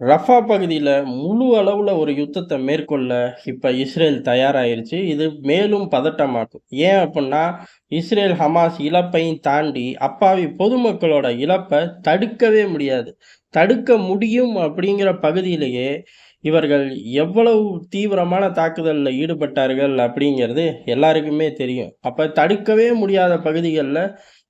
Rafah பகுதியில் முழு அளவில் ஒரு யுத்தத்தை மேற்கொள்ள இப்போ இஸ்ரேல் தயாராகிருச்சு இது மேலும் பதட்டமாக்கும். ஏன் அப்படின்னா இஸ்ரேல், ஹமாஸ் இழப்பையும் தாண்டி அப்பாவி பொதுமக்களோட இழப்பை தடுக்கவே முடியாது. தடுக்க முடியும் அப்படிங்கிற பகுதியிலேயே இவர்கள் எவ்வளவு தீவிரமான தாக்குதலில் ஈடுபட்டார்கள் அப்படிங்கிறது எல்லாருக்குமே தெரியும். அப்போ தடுக்கவே முடியாத பகுதிகளில்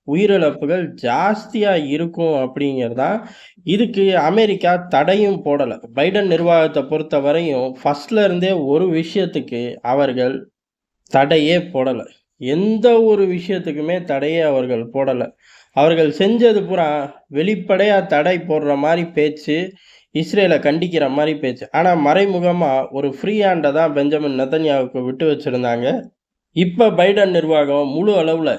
உயிரிழப்புகள் ஜாஸ்தியாக இருக்கும் அப்படிங்கிறது தான் இதுக்கு அமெரிக்கா தடையும் போடலை. பைடன் நிர்வாகத்தை பொறுத்தவரையும் வரையும் இருந்தே ஒரு விஷயத்துக்கு அவர்கள் தடையே போடலை. எந்த ஒரு விஷயத்துக்குமே தடையே அவர்கள் போடலை. அவர்கள் செஞ்சது பூரா வெளிப்படையாக தடை போடுற மாதிரி பேச்சு, இஸ்ரேலை கண்டிக்கிற மாதிரி பேச்சு. ஆனால் மறைமுகமாக ஒரு ஃப்ரீ ஹேண்டை தான் பெஞ்சமின் நெதன்யாகுக்கு விட்டு வச்சுருந்தாங்க. இப்போ பைடன் நிர்வாகம் முழு அளவில்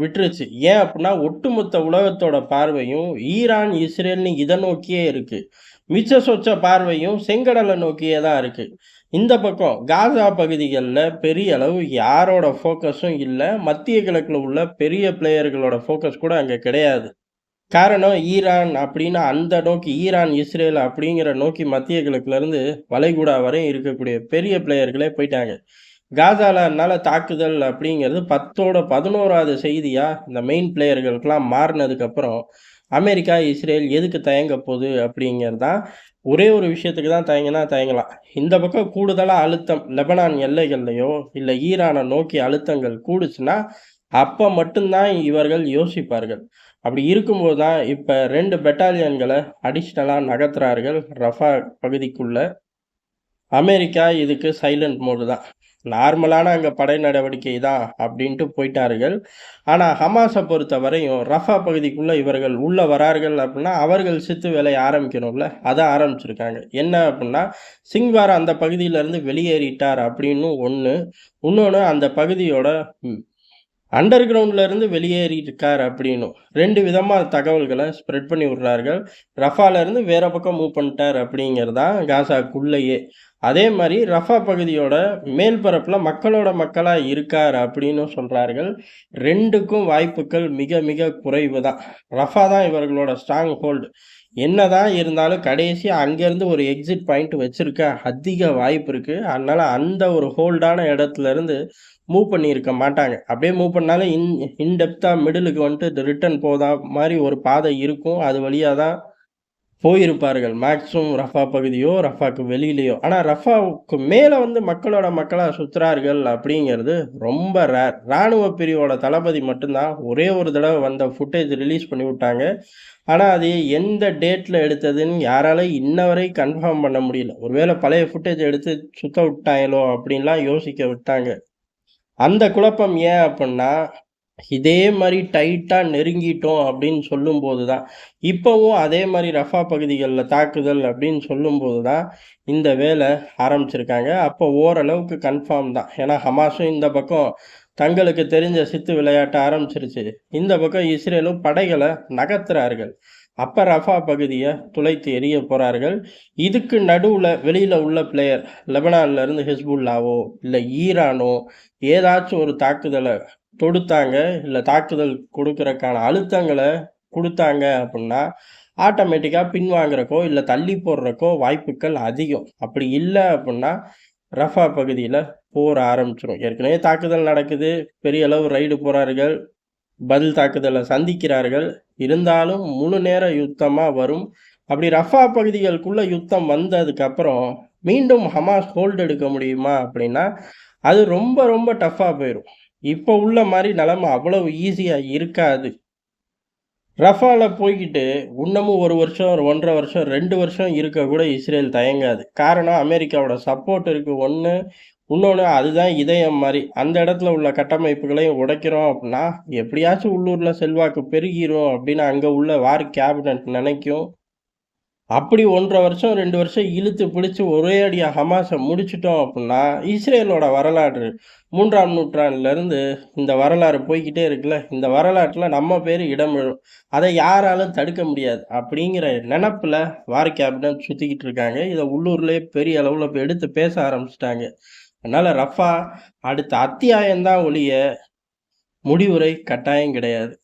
விட்டுருச்சு. ஏன் அப்படின்னா ஒட்டுமொத்த உலகத்தோட பார்வையும் ஈரான், இஸ்ரேல்னு இதை நோக்கியே இருக்குது மிச்ச சொச்ச பார்வையும் செங்கடலை நோக்கியே தான் இருக்குது இந்த பக்கம் காசா பகுதிகளில் பெரிய அளவு யாரோட ஃபோக்கஸும் இல்லை மத்திய கிழக்கில் உள்ள பெரிய பிளேயர்களோட ஃபோக்கஸ் கூட அங்கே கிடையாது. காரணம் ஈரான் அப்படின்னு அந்த நோக்கி ஈரான், இஸ்ரேல் அப்படிங்கிற நோக்கி மத்திய கிழக்குலேருந்து வளைகுடா வரை இருக்கக்கூடிய பெரிய பிளேயர்களே போயிட்டாங்க. காசால அதனால் தாக்குதல் அப்படிங்கிறது பத்தோட பதினோராவது செய்தியாக இந்த மெயின் பிளேயர்களுக்கெல்லாம் மாறுனதுக்கப்புறம், அமெரிக்கா, இஸ்ரேல் எதுக்கு தயங்கப் போகுது அப்படிங்கிறது தான் ஒரே ஒரு விஷயத்துக்கு தான் தயங்கினா தயங்கலாம். இந்த பக்கம் கூடுதலாக அழுத்தம் லெபனான் எல்லைகள்லையோ இல்லை ஈரானை நோக்கி அழுத்தங்கள் கூடுச்சுன்னா, அப்போ மட்டும்தான் இவர்கள் யோசிப்பார்கள். அப்படி இருக்கும்போது தான் இப்போ ரெண்டு பெட்டாலியன்களை அடிஷ்னலாக நகர்த்துறார்கள் ரஃபா பகுதிக்குள்ளே அமெரிக்கா இதுக்கு சைலண்ட் மோடு தான். நார்மலான அங்கே படை நடவடிக்கை தான் அப்படின்ட்டு போயிட்டார்கள். ஆனால் ஹமாஸை பொறுத்த பொறுத்தவரையும் ரஃபா பகுதிக்குள்ளே இவர்கள் உள்ளே வரார்கள் அப்படின்னா அவர்கள் சித்து வேலையை ஆரம்பிக்கணும்ல. அதை ஆரம்பிச்சிருக்காங்க. என்ன அப்படின்னா சிங்வாரா அந்த பகுதியிலேருந்து வெளியேறிட்டார் அப்படின்னு ஒன்று இன்னொன்று அந்த பகுதியோட அண்டர் கிரவுண்ட்லேருந்து வெளியேறி இருக்கார் அப்படின்னும். ரெண்டு விதமாக தகவல்களை ஸ்ப்ரெட் பண்ணி விடுறார்கள். ரஃபாலேருந்து வேறு பக்கம் மூவ் பண்ணிட்டார் அப்படிங்கிறது தான் அதே மாதிரி ரஃபா பகுதியோட மேல்பரப்பில் மக்களோட மக்களாக இருக்கார் அப்படின்னும் சொல்றார்கள். 2க்கும் வாய்ப்புகள் மிக மிக குறைவு தான். ரஃபா தான் இவர்களோட ஸ்ட்ராங் ஹோல்டு. என்ன தான் இருந்தாலும் கடைசி அங்கேருந்து ஒரு எக்ஸிட் பாயிண்ட் வச்சுருக்க அதிக வாய்ப்பு இருக்குது அதனால் அந்த ஒரு ஹோல்டான இடத்துலேருந்து மூவ் பண்ணியிருக்க மாட்டாங்க. அப்படியே மூவ் பண்ணாலும் இன் இன்டெப்த்தாக மிடிலுக்கு வந்துட்டு ரிட்டர்ன் போதா மாதிரி ஒரு பாதை இருக்கும். அது வழியாக தான் போயிருப்பார்கள். மேக்ஸிமம் ரஃபா பகுதியோ, ரஃபாக்கு வெளியிலேயோ ஆனால் ரஃபாவுக்கு மேலே வந்து மக்களோட மக்களாக சுற்றுறார்கள் அப்படிங்கிறது ரொம்ப ரேர். ராணுவ பிரிவோட தளபதி மட்டும்தான் ஒரே ஒரு தடவை வந்த ஃபுட்டேஜ் ரிலீஸ் பண்ணி விட்டாங்க. ஆனால் அது எந்த டேட்டில் எடுத்ததுன்னு யாரால இன்ன வரை கன்ஃபார்ம் பண்ண முடியல. ஒருவேளை பழைய ஃபுட்டேஜ் எடுத்து சுத்த விட்டாங்களோ அப்படின்லாம் யோசிக்க விட்டாங்க. அந்த குழப்பம் ஏன் அப்படின்னா இதே மாதிரி டைட்டாக நெருங்கிட்டோம் அப்படின்னு சொல்லும்போது தான். இப்போவும் அதே மாதிரி ரஃபா பகுதிகளில் தாக்குதல் அப்படின்னு சொல்லும்போது தான், இந்த வேலை ஆரம்பிச்சிருக்காங்க. அப்போ ஓரளவுக்கு கன்ஃபார்ம் தான். ஏன்னா ஹமாஸும் இந்த பக்கம் தங்களுக்கு தெரிஞ்ச சித்து விளையாட்ட ஆரம்பிச்சிருச்சு. இந்த பக்கம் இஸ்ரேலும் படைகளை நகர்த்துறார்கள். அப்போ ரஃபா பகுதியை துளைத்து எரிய போகிறார்கள் இதுக்கு நடுவில் வெளியில் உள்ள பிளேயர் லெபனான்லேருந்து ஹிஸ்புல்லாவோ, இல்லை ஈரானோ ஏதாச்சும் ஒரு தாக்குதலை தொடுத்தாங்க, இல்லை தாக்குதல் கொடுக்கறக்கான அழுத்தங்களை கொடுத்தாங்க அப்படின்னா ஆட்டோமேட்டிக்காக பின்வாங்குறக்கோ, இல்லை தள்ளி போடுறக்கோ வாய்ப்புகள் அதிகம். அப்படி இல்லை அப்படின்னா ரஃபா பகுதியில் போர் ஆரம்பிச்சிடும் ஏற்கனவே தாக்குதல் நடக்குது. பெரிய அளவு ரைடு போகிறார்கள் பதில் தாக்குதலை சந்திக்கிறார்கள். இருந்தாலும் முழு நேர யுத்தமாக வரும். அப்படி ரஃபா பகுதிகளுக்குள்ளே யுத்தம் வந்ததுக்கப்புறம், மீண்டும் ஹமாஸ் ஹோல்டு எடுக்க முடியுமா அப்படின்னா, அது ரொம்ப ரொம்ப டஃப்பாக போயிடும் இப்போ உள்ள மாதிரி நிலமை அவ்வளவு ஈஸியாக இருக்காது. ரஃபால போய்க்கிட்டு இன்னமும் ஒரு வருஷம், 1 1/2 வருஷம், ரெண்டு வருஷம் இருக்க கூட இஸ்ரேல் தயங்காது. காரணம் அமெரிக்காவோட சப்போர்ட் இருக்குது ஒன்று இன்னொன்று அதுதான் இதயம் மாதிரி அந்த இடத்துல உள்ள கட்டமைப்புகளையும் உடைக்கிறோம் அப்படின்னா எப்படியாச்சும் உள்ளூரில் செல்வாக்கு பெருகிரும் அப்படின்னு அங்கே உள்ள வார் கேபினட் நினைக்கும். அப்படி 1 1/2 வருஷம், ரெண்டு வருஷம் இழுத்து பிடிச்சி ஒரே அடியாக ஹமாசை முடிச்சிட்டோம் அப்படின்னா இஸ்ரேலோட வரலாறு மூன்றாம் நூற்றாண்டுலேருந்து இந்த வரலாறு போய்க்கிட்டே இருக்குல்ல. இந்த வரலாற்றில் நம்ம பேர் இடம்பெறும். அதை யாராலும் தடுக்க முடியாது. அப்படிங்கிற நினப்பில் வார் கேபினட் சுற்றிக்கிட்டு இருக்காங்க. இதை உள்ளூர்லேயே பெரிய அளவில் இப்போ எடுத்து பேச ஆரம்பிச்சிட்டாங்க அதனால் ரஃபா அடுத்த அத்தியாயம்தான் ஒழிய, முடிவுரை கட்டாயம் கிடையாது.